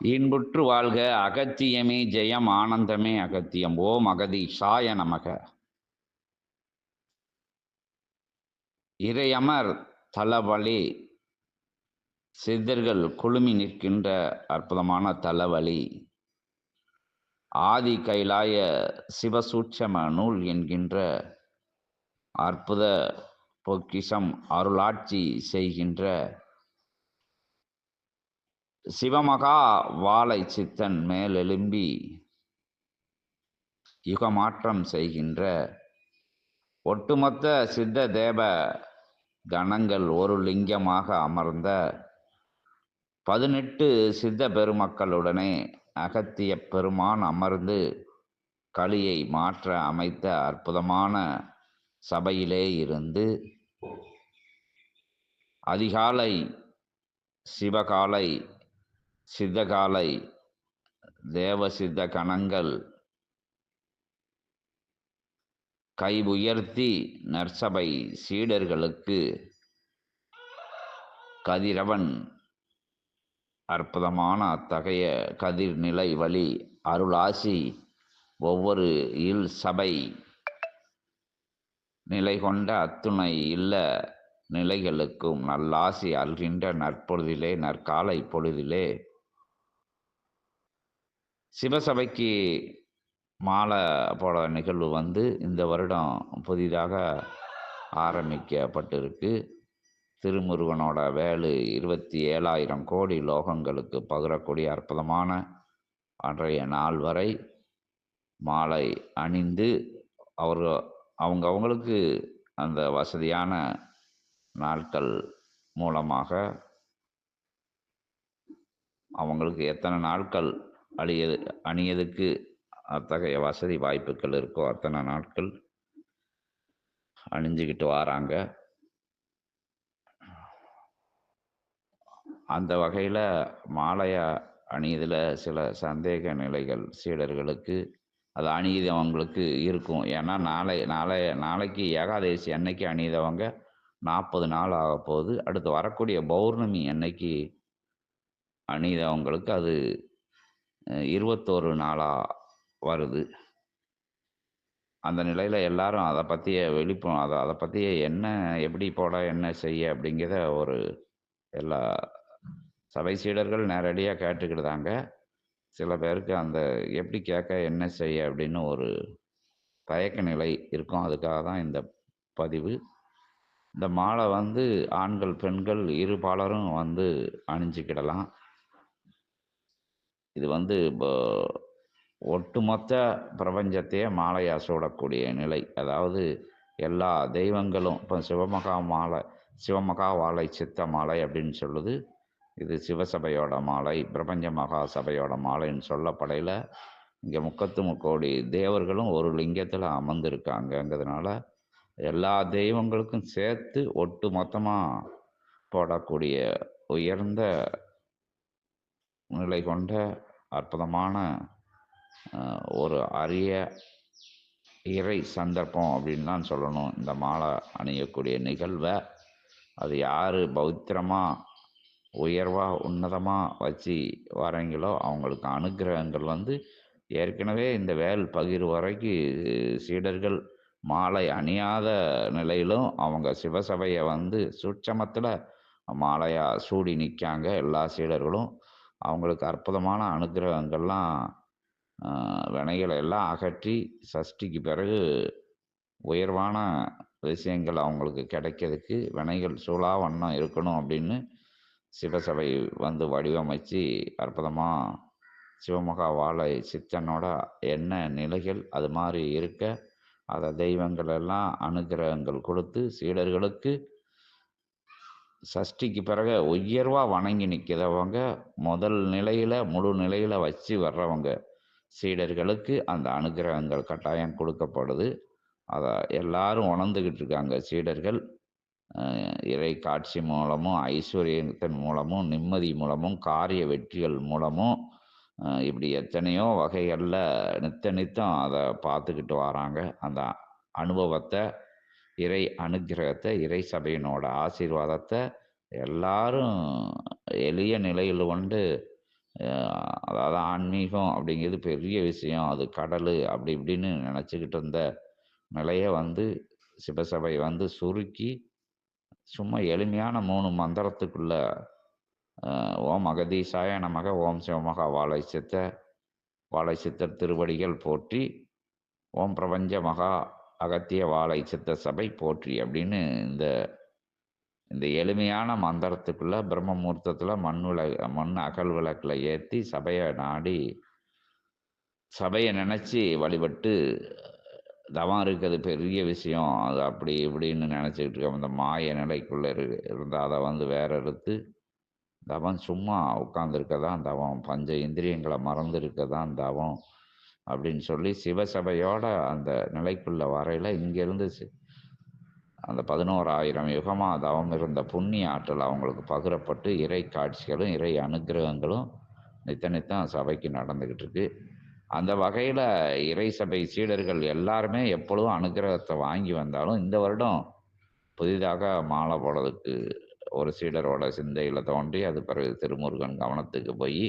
இன்புற்று வாழ்க அகத்தியமே ஜெயம் ஆனந்தமே அகத்தியம். ஓம் அகதி சாய நமக. இறையமர் தலவழி சித்தர்கள் குழுமி நிற்கின்ற அற்புதமான தலவழி ஆதி கைலாய சிவசூட்சம நூல் என்கின்ற அற்புத பொக்கிஷம் அருளாட்சி செய்கின்ற சிவமகா வாழை சித்தன் மேலெலும்பி யுகமாற்றம் செய்கின்ற ஒட்டுமொத்த சித்த தேவ கணங்கள் ஒரு லிங்கமாக அமர்ந்த பதினெட்டு சித்த பெருமக்களுடனே அகத்திய பெருமான் அமர்ந்து களியை மாற்ற அமைத்த அற்புதமான சபையிலே இருந்து அதிகாலை சிவகாலை சித்தகாலை தேவ சித்த கணங்கள் கை உயர்த்தி நற்சபை சீடர்களுக்கு கதிரவன் அற்புதமான அத்தகைய கதிர்நிலை வழி அருளாசி ஒவ்வொரு இல் சபை நிலை கொண்ட அத்துணை இல்ல நிலைகளுக்கும் நல்லாசி அல்கின்ற நற்பொழுதிலே நற்காலை பொழுதிலே சிவசபைக்கு மாலை போட நிகழ்வு வந்து இந்த வருடம் புதிதாக ஆரம்பிக்கப்பட்டிருக்கு. திருமுருகனோட வேலு இருபத்தி ஏழாயிரம் கோடி லோகங்களுக்கு பகிரக்கூடிய அற்புதமான அன்றைய நாள் வரை மாலை அணிந்து அவர் அவங்க அவங்களுக்கு அந்த வசதியான நாட்கள் மூலமாக அவங்களுக்கு எத்தனை நாட்கள் அழிய அணியதுக்கு அத்தகைய வசதி வாய்ப்புகள் இருக்கோ? அத்தனை நாட்கள் அணிஞ்சுக்கிட்டு வராங்க. அந்த வகையில் மாலையா அணியதில் சில சந்தேக நிலைகள் சீடர்களுக்கு அது அணியதவங்களுக்கு இருக்கும். ஏன்னா நாளை நாளை நாளைக்கு ஏகாதேசி அன்னைக்கு அணியதவங்க நாற்பது நாள் ஆக போகுது. அடுத்து வரக்கூடிய பௌர்ணமி அன்னைக்கு அணியதவங்களுக்கு அது இருபத்தோரு நாளாக வருது. அந்த நிலையில் எல்லாரும் அதை பற்றிய விழிப்பு அதை அதை பற்றிய என்ன எப்படி போட என்ன செய்ய அப்படிங்கிறத ஒரு எல்லா சபை சீடர்கள் நேரடியாக கேட்டுக்கிட்டாங்க சில பேருக்கு அந்த எப்படி கேட்க என்ன செய்ய அப்படின்னு ஒரு தயக்க நிலை இருக்கும். அதுக்காக தான் இந்த பதிவு. இந்த மாலை வந்து ஆண்கள் பெண்கள் இரு பாலரும் வந்து அணிஞ்சிக்கிடலாம். இது வந்து இப்போ ஒட்டுமொத்த பிரபஞ்சத்தையே மாலையாக சூடக்கூடிய நிலை. அதாவது எல்லா தெய்வங்களும் இப்போ சிவமகா மாலை சிவமகா வாழை சித்த மாலை அப்படின்னு சொல்லுது. இது சிவசபையோட மாலை பிரபஞ்ச மகா சபையோட மாலைன்னு சொல்லப்படையில் இங்கே முக்கத்து முக்கோடி தேவர்களும் ஒரு லிங்கத்தில் அமர்ந்திருக்காங்கங்கிறதுனால எல்லா தெய்வங்களுக்கும் சேர்த்து ஒட்டு மொத்தமாக போடக்கூடிய உயர்ந்த நிலை கொண்ட அற்புதமான ஒரு அரிய இறை சந்தர்ப்பம் அப்படின்னு தான் சொல்லணும். இந்த மாலை அணியக்கூடிய நிகழ்வை அது யார் பௌத்திரமாக உயர்வாக உன்னதமாக வச்சு வரீங்களோ அவங்களுக்கு அனுகிரகங்கள் வந்து ஏற்கனவே இந்த வேல் பகிர் வரைக்கும் சீடர்கள் மாலை அணியாத நிலையிலும் அவங்க சிவசபையை வந்து சுட்சமத்தில் மாலையாக சூடி நிற்காங்க எல்லா சீடர்களும். அவங்களுக்கு அற்புதமான அனுகிரகங்கள்லாம் வினைகளை எல்லாம் அகற்றி சஷ்டிக்கு பிறகு உயர்வான விஷயங்கள் அவங்களுக்கு கிடைக்கிறதுக்கு வினைகள் சூழா வண்ணம் இருக்கணும் அப்படின்னு சிவசபை வந்து வடிவமைச்சு அற்புதமாக சிவமகா வாழை சித்தனோட என்ன நிலைகள் அது மாதிரி இருக்க அதை தெய்வங்கள் எல்லாம் அனுகிரகங்கள் கொடுத்து சீடர்களுக்கு சஷ்டிக்கு பிறகு உயர்வாக வணங்கி நிற்கிறவங்க முதல் நிலையில் முழு நிலையில் வச்சு வர்றவங்க சீடர்களுக்கு அந்த அனுகிரகங்கள் கட்டாயம் கொடுக்கப்படுது. அதை எல்லாரும் உணர்ந்துக்கிட்டு இருக்காங்க. சீடர்கள் இறை காட்சி மூலமும் ஐஸ்வர்யத்தின் மூலமும் நிம்மதி மூலமும் காரிய வெற்றிகள் மூலமும் இப்படி எத்தனையோ வகைகளில் நித்த நித்தம் அதை பார்த்துக்கிட்டு வராங்க. அந்த அனுபவத்தை இறை அனுகிரகத்தை இறை சபையினோட ஆசீர்வாதத்தை எல்லாரும் எளிய நிலையில் கொண்டு அதாவது ஆன்மீகம் அப்படிங்கிறது பெரிய விஷயம். அது கடல் அப்படி இப்படின்னு நினச்சிக்கிட்டு இருந்த நிலையை வந்து சிவசபை வந்து சுருக்கி சும்மா எளிமையான மூணு மந்திரத்துக்குள்ள ஓம் அகதீசாய நமக ஓம் சிவமகா வாழை சித்த வாழை சித்தர் திருவடிகள் போற்றி ஓம் பிரபஞ்ச மகா அகத்திய வாழை சித்த சபை போற்றி அப்படின்னு இந்த இந்த எளிமையான மந்திரத்துக்குள்ள பிரம்மமூர்த்தத்தில் மண் விள மண் அகல் விளக்கில் ஏற்றி சபையை நாடி சபையை நினச்சி வழிபட்டு தவம் இருக்கிறது பெரிய விஷயம். அது அப்படி இப்படின்னு நினச்சிக்கிட்டு இருக்க அந்த மாய நிலைக்குள்ளே இரு இருந்தால் அதை வந்து வேற எடுத்து தவம் சும்மா உட்காந்துருக்க தான் தவம். பஞ்ச இந்திரியங்களை மறந்து இருக்க தான் தவம். அப்படின்னு சொல்லி சிவசபையோட அந்த நிலைக்குள்ள வரையில் இங்கேருந்து சி- அந்த பதினோராயிரம் யுகமா தவம் இருந்த புண்ணிய ஆற்றல் அவங்களுக்கு பகிரப்பட்டு இறை காட்சிகளும் இறை அனுக்கிரகங்களும் நித்த நித்தம் சபைக்கு நடந்துக்கிட்டு இருக்கு. அந்த வகையில் இறை சபை சீடர்கள் எல்லாருமே எப்பொழுதும் அனுகிரகத்தை வாங்கி வந்தாலும் இந்த வருடம் புதிதாக மாலை போடுறதுக்கு ஒரு சீடரோட சிந்தையில் தோன்றி அது பிறகு திருமுருகன் கவனத்துக்கு போய்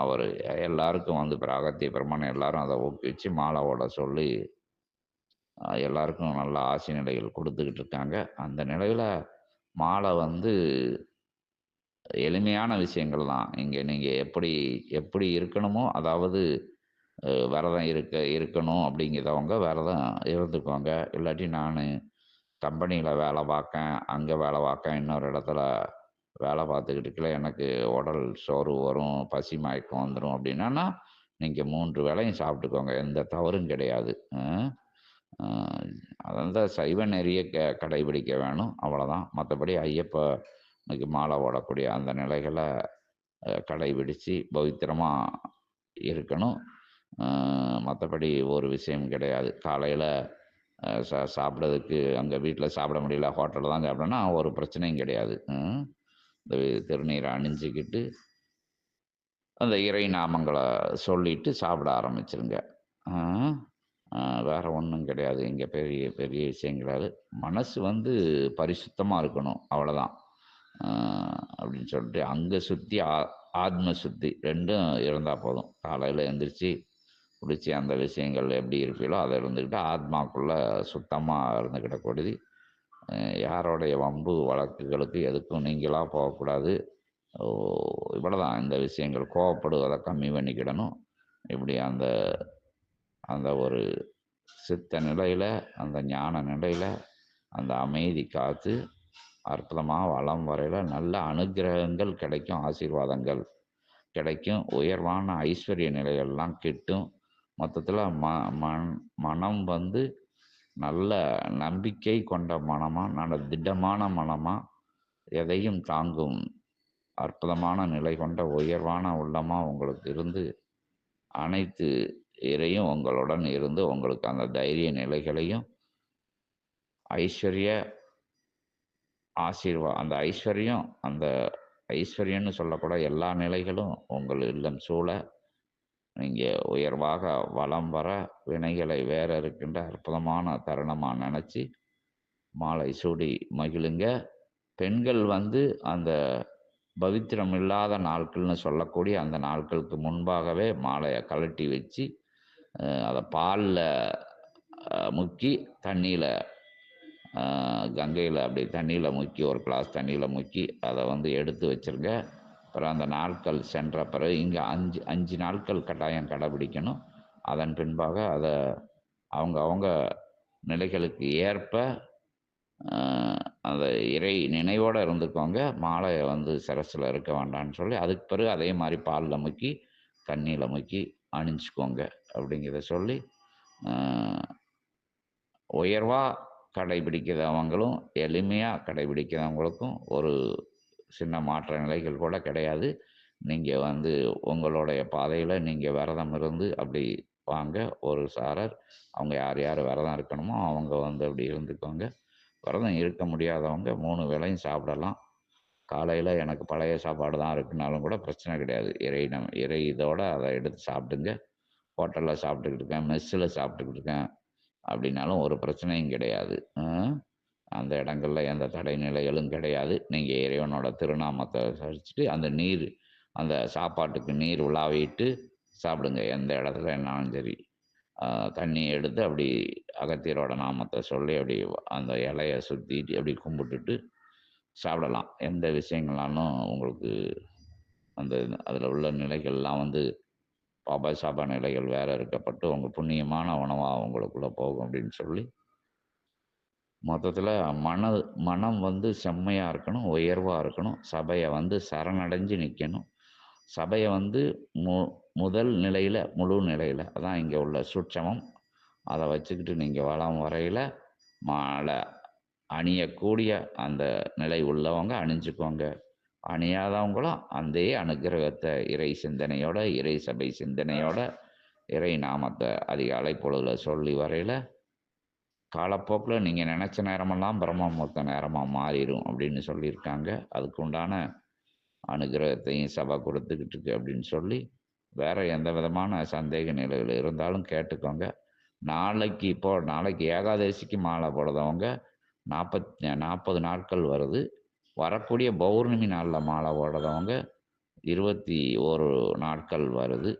அவர் எல்லாருக்கும் வந்து பிற அகத்திய பெருமான் எல்லாரும் அதை ஊக்குவிச்சு மாலை போட சொல்லி எல்லாருக்கும் நல்ல ஆசி நிலைகள் கொடுத்துக்கிட்டு இருக்காங்க. அந்த நிலையில் மாலை வந்து எளிமையான விஷயங்கள் தான். இங்கே நீங்கள் எப்படி எப்படி இருக்கணுமோ அதாவது விரதம் இருக்க இருக்கணும் அப்படிங்கிறவங்க விரதம் இருந்துக்கோங்க. இல்லாட்டி நான் கம்பெனியில் வேலை பார்க்கேன் அங்கே வேலை பார்க்கேன் இன்னொரு இடத்துல வேலை பார்த்துக்கிட்டு இருக்கல எனக்கு உடல் சோறு வரும் பசி மயக்கம் வந்துடும் அப்படின்னா நீங்கள் மூன்று வேளையும் சாப்பிட்டுக்கோங்க. எந்த தவறும் கிடையாது. அதான் சைவ நெறிய க கடைபிடிக்க வேணும். அவ்வளோதான் மற்றபடி ஐயப்ப இன்னைக்கு மாலை ஓடக்கூடிய அந்த நிலைகளை கடைபிடித்து பவித்திரமாக இருக்கணும். மற்றபடி ஒரு விஷயம் கிடையாது. காலையில் சா சாப்பிட்றதுக்கு அங்கே வீட்டில் சாப்பிட முடியல ஹோட்டலில் தான் சாப்பிடணும்னா ஒரு பிரச்சனையும் கிடையாது. ம். இந்த திருநீரை அணிஞ்சிக்கிட்டு அந்த இறை நாமங்களை சொல்லிட்டு சாப்பிட ஆரம்பிச்சிருங்க. வேறு வேற ஒன்றும் கிடையாது. இங்கே பெரிய பெரிய விஷயம் கிடையாது மனசு வந்து பரிசுத்தமாக இருக்கணும். அவ்வளோதான் அப்படின்னு சொல்லிட்டு அங்கே சுற்றி ஆ ஆத்ம சுத்தி ரெண்டும் இருந்தால் போதும். காலையில் எழுந்திரிச்சு குடிச்சு அந்த விஷயங்கள் எப்படி இருப்பீங்களோ அதை இருந்துக்கிட்டு ஆத்மாக்குள்ளே சுத்தமாக இருந்துக்கிடக்கூடியது யாரோடைய வம்பு வழக்குகளுக்கு எதுக்கும் நீங்களாக போகக்கூடாது. இவ்வளோதான் இந்த விஷயங்கள் கோவப்படுவதை கம்மி பண்ணிக்கிடணும். இப்படி அந்த அந்த ஒரு சித்த நிலையில் அந்த ஞான நிலையில் அந்த அமைதி காத்து அற்புதமாக வளம் வரையில் நல்ல அனுக்கிரகங்கள் கிடைக்கும் ஆசீர்வாதங்கள் கிடைக்கும். உயர்வான ஐஸ்வர்ய நிலைகள்லாம் கிட்டும். மொத்தத்தில் ம மன் மனம் வந்து நல்ல நம்பிக்கை கொண்ட மனமா நல்ல திடமான மனமா எதையும் தாங்கும் அற்புதமான நிலை கொண்ட உயர்வான உள்ளமாக உங்களுக்கு இருந்து அனைத்து இறையும் உங்களுடன் இருந்து உங்களுக்கு அந்த தைரிய நிலைகளையும் ஐஸ்வர்ய ஆசீர்வா அந்த ஐஸ்வர்யம் அந்த ஐஸ்வர்யம்னு சொல்லக்கூட எல்லா நிலைகளும் உங்கள் இல்லம் சூழ நீங்கள் உயர்வாக வளம் வர வினைகளை வேற இருக்கின்ற அற்புதமான தருணமாக நினச்சி மாலை சூடி மகிழுங்க. பெண்கள் வந்து அந்த பவித்திரம் இல்லாத நாட்கள்னு சொல்லக்கூடிய அந்த நாட்களுக்கு முன்பாகவே மாலையை கழட்டி வச்சு அதை பாலில் முக்கி தண்ணியில் கங்கையில் அப்படி தண்ணியில் முக்கி ஒரு கிளாஸ் தண்ணியில் முக்கி அதை வந்து எடுத்து வச்சிருங்க. அப்புறம் அந்த நாட்கள் சென்ற பிறகு இங்கே அஞ்சு அஞ்சு நாட்கள் கட்டாயம் கடைபிடிக்கணும். அதன் பின்பாக அதை அவங்க அவங்க நிலைகளுக்கு ஏற்ப அந்த இறை நினைவோடு இருந்துக்கோங்க. மாலையை வந்து சிரசில் இருக்க வேண்டான்னு சொல்லி அதுக்கு பிறகு அதே மாதிரி பாலில் முக்கி தண்ணியில் முக்கி அணிஞ்சுக்கோங்க அப்படிங்கிறத சொல்லி உயர்வாக கடைபிடிக்கிறவங்களும் எளிமையாக கடைபிடிக்கிறவங்களுக்கும் ஒரு சின்ன மாற்ற நிலைகள் கூட கிடையாது. நீங்கள் வந்து உங்களுடைய பாதையில் நீங்கள் விரதம் இருந்து அப்படி வாங்க. ஒரு சாரர் அவங்க யார் யார் விரதம் இருக்கணுமோ அவங்க வந்து அப்படி இருந்துக்கோங்க. விரதம் இருக்க முடியாதவங்க மூணு வேளையும் சாப்பிடலாம். காலையில் எனக்கு பழைய சாப்பாடு தான் இருக்குனாலும் கூட பிரச்சனை கிடையாது. இறை நம் இறை இதோடு அதை எடுத்து சாப்பிடுங்க. ஹோட்டலில் சாப்பிட்டுக்கிட்டு இருக்கேன் மெஸ்ஸில் சாப்பிட்டுக்கிட்டு இருக்கேன். அப்படின்னாலும் ஒரு பிரச்சனையும் கிடையாது. அந்த இடங்கள்ல எந்த தடை நிலைகளும் கிடையாது. நீங்கள் இறைவனோட திருநாமத்தை சரிச்சுட்டு அந்த நீர் அந்த சாப்பாட்டுக்கு நீர் உலாவிட்டு சாப்பிடுங்க. எந்த இடத்துல என்னாலும் சரி. தண்ணி எடுத்து அப்படி அகத்தியரோட நாமத்தை சொல்லி அப்படி அந்த இலையை சுற்றிட்டு அப்படி கும்பிட்டுட்டு சாப்பிடலாம். எந்த விஷயங்களாலும் உங்களுக்கு அந்த அதில் உள்ள நிலைகள்லாம் வந்து பாபா சாபா நிலைகள் வேற இருக்கப்பட்டு உங்கள் புண்ணியமான உணவாக உங்களுக்குள்ளே போகும் அப்படின்னு சொல்லி மொத்தத்தில் மன மனம் வந்து செம்மையாக இருக்கணும் உயர்வாக இருக்கணும். சபையை வந்து சரணடைஞ்சு நிற்கணும் சபையை வந்து மு முதல் நிலையில் முழு நிலையில் அதான் இங்கே உள்ள சுட்சமம். அதை வச்சுக்கிட்டு நீங்கள் வளம் வரையில் மாலை அணியக்கூடிய அந்த நிலை உள்ளவங்க அணிஞ்சுக்கோங்க. அணியாதவங்களும் அந்த அனுகிரகத்தை இறை சிந்தனையோட இறை சபை சிந்தனையோட இறை நாமத்தை அதிகாலை பொழுதில் சொல்லி வரையில் காலப்போக்கில் நீங்கள் நினச்ச நேரமெல்லாம் பிரம்மமுகூர்த்த நேரமாக மாறிடும் அப்படின்னு சொல்லியிருக்காங்க. அதுக்கு உண்டான அனுகிரகத்தையும் சபை கொடுத்துக்கிட்டு இருக்கு அப்படின்னு சொல்லி வேறு எந்த விதமான சந்தேக நிலைகள் இருந்தாலும் கேட்டுக்கோங்க. நாளைக்கு இப்போ நாளைக்கு ஏகாதசிக்கு மாலை போடுறவங்க நாற்பத் நாற்பது நாட்கள் வருது. வரக்கூடிய பௌர்ணமி நாளில் மாலை போடுறவங்க இருபத்தி ஒரு நாட்கள் வருது.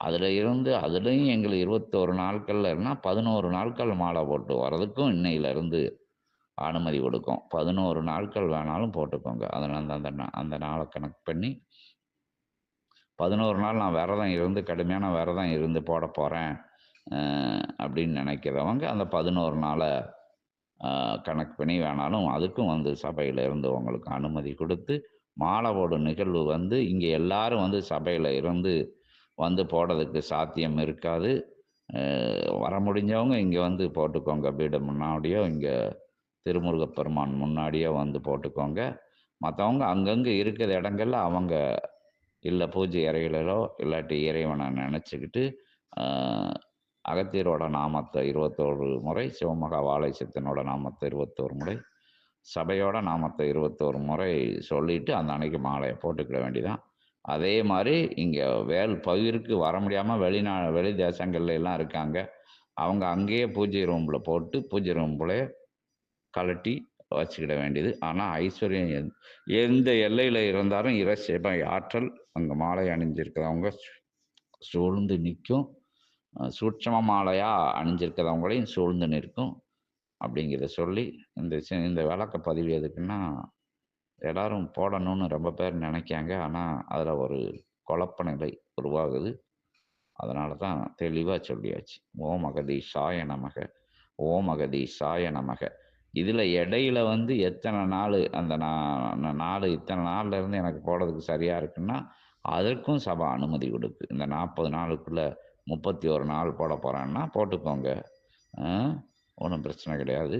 அதில் இருந்து அதுலேயும் எங்களுக்கு இருபத்தோரு நாட்கள்லன்னா பதினோரு நாட்கள் மாலை போட்டு வர்றதுக்கும் இன்னையிலேருந்து அனுமதி கொடுக்கும். பதினோரு நாட்கள் வேணாலும் போட்டுக்கோங்க. அதனால் அந்த அந்த நாளை கணக்கு பண்ணி பதினோரு நாள் நான் விரதம் இருந்து கடுமையான விரதம் இருந்து போட போகிறேன் அப்படின்னு நினைக்கிறவங்க அந்த பதினோரு நாளை கணக்கு பண்ணி வேணாலும் அதுக்கும் வந்து சபையில் இருந்து உங்களுக்கு அனுமதி கொடுத்து மாலை போடும் நிகழ்வு வந்து இங்கே எல்லாரும் வந்து சபையில் இருந்து வந்து போடுறதுக்கு சாத்தியம் இருக்காது. வர முடிஞ்சவங்க இங்கே வந்து போட்டுக்கோங்க. வீடு முன்னாடியோ இங்கே திருமுருகப்பெருமான் முன்னாடியோ வந்து போட்டுக்கோங்க. மற்றவங்க அங்கங்கே இருக்கிற இடங்கள்ல அவங்க இல்லை பூஜை இறைகளோ இல்லாட்டி இறைவனை நினச்சிக்கிட்டு அகத்தியரோட நாமத்தை இருபத்தோரு முறை சிவமகா வாழை சித்தனோட நாமத்தை இருபத்தோரு முறை சபையோட நாமத்தை இருபத்தோரு முறை சொல்லிட்டு அந்த அன்னைக்கு மாலையை போட்டுக்கிட வேண்டிதான் அதே மாதிரி இங்கே வேல் பகிருக்கு வர முடியாமல் வெளிநா வெளி தேசங்கள்ல எல்லாம் இருக்காங்க. அவங்க அங்கேயே பூஜை ரூமில் போட்டு பூஜை ரூம்ல கலட்டி வச்சுக்கிட வேண்டியது. ஆனால் ஐஸ்வர்யம் எந் எந்த எல்லையில் இருந்தாலும் இரசியமை ஆற்றல் அங்கே மாலை அணிஞ்சிருக்கிறவங்க சூழ்ந்து நிற்கும். சூட்சம மாலையாக அணிஞ்சிருக்கிறவங்களையும் சூழ்ந்து நிற்கும். அப்படிங்கிறத சொல்லி இந்த இந்த விளக்க பதிவு எதுக்குன்னா எல்லாரும் போடணும்னு ரொம்ப பேர் நினைக்காங்க. ஆனால் அதில் ஒரு குழப்ப நிலை உருவாகுது. அதனால தான் தெளிவாக சொல்லியாச்சு. ஓம் அகதி சாய நமக ஓம் அகதி சாய நமக. இதில் இடையில வந்து எத்தனை நாள் அந்த நான் நாள் இத்தனை நாள்ல இருந்து எனக்கு போடுறதுக்கு சரியாக இருக்குன்னா அதற்கும் சபா அனுமதி கொடுக்கு. இந்த நாற்பது நாளுக்குள்ளே முப்பத்தி ஒரு நாள் போட போகிறான்னா போட்டுக்கோங்க. ஒன்றும் பிரச்சனை கிடையாது.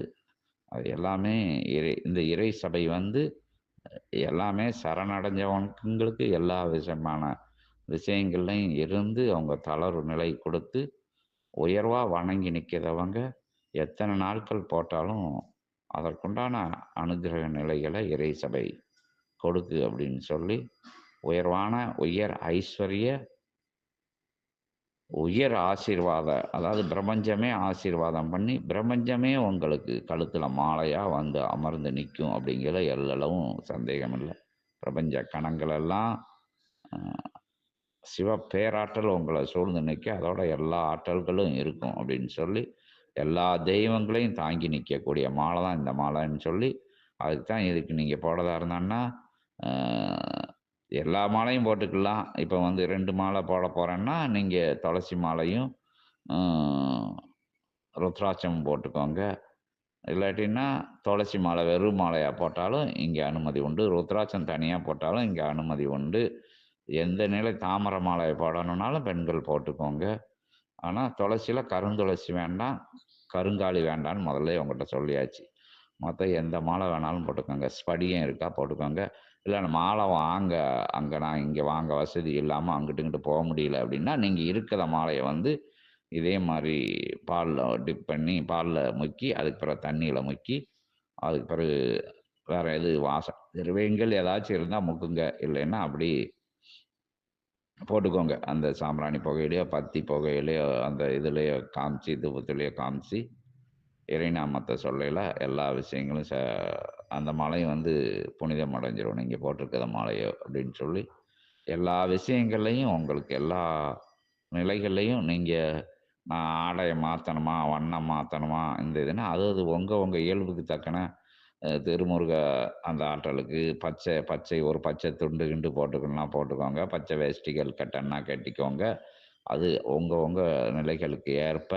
அது எல்லாமே இறை இந்த இறை சபை வந்து எல்லாமே சரணடைஞ்சவங்களுக்கு எல்லா விஷயமான விஷயங்கள்லையும் இருந்து அவங்க தளர்வு நிலை கொடுத்து உயர்வாக வணங்கி நிற்கிறவங்க எத்தனை நாட்கள் போட்டாலும் அதற்குண்டான அனுகிரக நிலைகளை இறை சபை கொடுக்கு அப்படின்னு சொல்லி உயர்வான உயர் ஐஸ்வர்ய உயர் ஆசீர்வாத அதாவது பிரபஞ்சமே ஆசீர்வாதம் பண்ணி பிரபஞ்சமே உங்களுக்கு கழுத்தில் மாலையாக வந்து அமர்ந்து நிற்கும் அப்படிங்கிற எல்லளவும் சந்தேகம் இல்லை. பிரபஞ்ச கணங்களெல்லாம் சிவ பேராற்றல் உங்களை சூழ்ந்து நிற்க அதோட எல்லா ஆற்றல்களும் இருக்கும் அப்படின்னு சொல்லி எல்லா தெய்வங்களையும் தாங்கி நிற்கக்கூடிய மாலை தான் இந்த மாலைன்னு சொல்லி அதுக்கு தான் இதுக்கு நீங்கள் போடுறதா இருந்தான்னா எல்லா மாலையும் போட்டுக்கலாம். இப்போ வந்து ரெண்டு மாலை போட போகிறேன்னா நீங்கள் துளசி மாலையும் ருத்ராட்சம் போட்டுக்கோங்க. இல்லாட்டின்னா துளசி மாலை வெறும் மாலையாக போட்டாலும் இங்கே அனுமதி உண்டு. ருத்ராட்சம் தனியாக போட்டாலும் இங்கே அனுமதி உண்டு. எந்த நிலை தாமரை மாலையை போடணுன்னாலும் பெண்கள் போட்டுக்கோங்க. ஆனால் துளசியில் கருந்துளசி வேண்டாம் கருங்காலி வேண்டான்னு முதல்ல உங்கள்கிட்ட சொல்லியாச்சு. மொத்தம் எந்த மாலை வேணாலும் போட்டுக்கோங்க. ஸ்படியம் இருக்கா போட்டுக்கோங்க. இல்லை மாலை வாங்க. அங்கே நான் இங்கே வாங்க வசதி இல்லாமல் அங்கிட்டு இங்கிட்டு போக முடியல. அப்படின்னா நீங்கள் இருக்கிற மாலையை வந்து இதே மாதிரி பாலில் டிப் பண்ணி பாலில் முக்கி அதுக்கு பிறகு தண்ணியில் முக்கி அதுக்கு பிறகு வேறு எது வாசம் திருவேங்கள் ஏதாச்சும் இருந்தால் முக்குங்க. இல்லைன்னா அப்படி போட்டுக்கோங்க. அந்த சாம்பிராணி புகையிலையோ பத்தி புகையிலையோ அந்த இதுலேயோ காமிச்சு தூபத்துலேயோ காமிச்சு இறைநாமத்தை சொல்லல எல்லா விஷயங்களும் ச அந்த மலையை வந்து புனிதம் அடைஞ்சிரும் நீங்கள் போட்டிருக்கிற மாலையோ அப்படின்னு சொல்லி எல்லா விஷயங்கள்லையும் உங்களுக்கு எல்லா நிலைகள்லையும் நீங்கள் நான் ஆடையை மாற்றணுமா வண்ணம் மாற்றணுமா இந்த இதுனா அது அது உங்கள் உங்கள் இயல்புக்கு தக்கன திருமுருக அந்த ஆற்றலுக்கு பச்சை பச்சை ஒரு பச்சை துண்டு கிண்டு போட்டுக்கணும்னா போட்டுக்கோங்க. பச்சை வேஷ்டிகள் கட்டன்னா கட்டிக்கோங்க. அது உங்கள் உங்கள் நிலைகளுக்கு ஏற்ப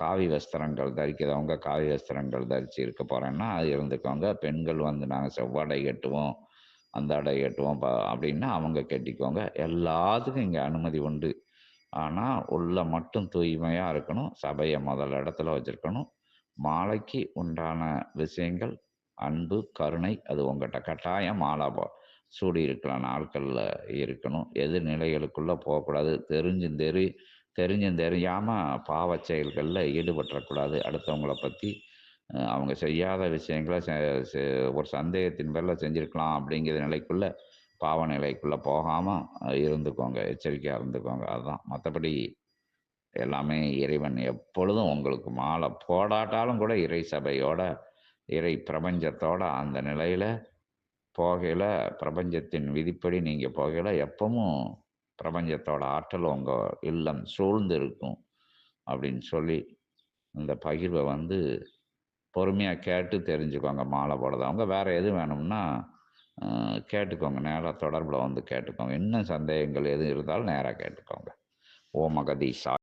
காவி வஸ்திரங்கள் தரிக்கிறவங்க காவி வஸ்திரங்கள் தரிச்சு இருக்க போகிறேன்னா அது இருந்துக்கோங்க. பெண்கள் வந்து நாங்கள் செவ்வாடை கட்டுவோம் அந்த அடை கட்டுவோம் அப்படின்னா அவங்க கட்டிக்கோங்க. எல்லாத்துக்கும் இங்கே அனுமதி உண்டு. ஆனால் உள்ள மட்டும் தூய்மையாக இருக்கணும். சபையை முதல் இடத்துல வச்சுருக்கணும். மாலைக்கு உண்டான விஷயங்கள் அன்பு கருணை அது உங்கள்கிட்ட கட்டாயம் மாலை போ சூடி இருக்கலாம் நாட்களில் இருக்கணும். எது நிலைகளுக்குள்ளே போகக்கூடாது. தெரிஞ்சும் தெரி தெரிஞ்சும் தெரியாமல் பாவ செயல்களில் ஈடுபட்டுறக்கூடாது. அடுத்தவங்கள பற்றி அவங்க செய்யாத விஷயங்களை செ- ஒரு சந்தேகத்தின் பேரில் செஞ்சுருக்கலாம் அப்படிங்கிற நிலைக்குள்ளே பாவ நிலைக்குள்ளே போகாமல் இருந்துக்கோங்க. எச்சரிக்கையாக இருந்துக்கோங்க. அதுதான் மற்றபடி எல்லாமே இறைவன் எப்பொழுதும் உங்களுக்கு மாலை போடாட்டாலும் கூட இறை சபையோட இறை பிரபஞ்சத்தோட அந்த நிலையில் போகையில் பிரபஞ்சத்தின் விதிப்படி நீங்கள் போகையில் எப்பவும் பிரபஞ்சத்தோட ஆற்றல் உங்கள் இல்லம் சூழ்ந்து இருக்கும் அப்படின்னு சொல்லி இந்த பகிர்வை வந்து பொறுமையாக கேட்டு தெரிஞ்சுக்கோங்க மாலை போடுறதவங்க வேறு எது வேணும்னா கேட்டுக்கோங்க. நேராக தொடர்பில் வந்து கேட்டுக்கோங்க. இன்னும் சந்தேகங்கள் எது இருந்தாலும் நேராக கேட்டுக்கோங்க. ஓமகதீஷா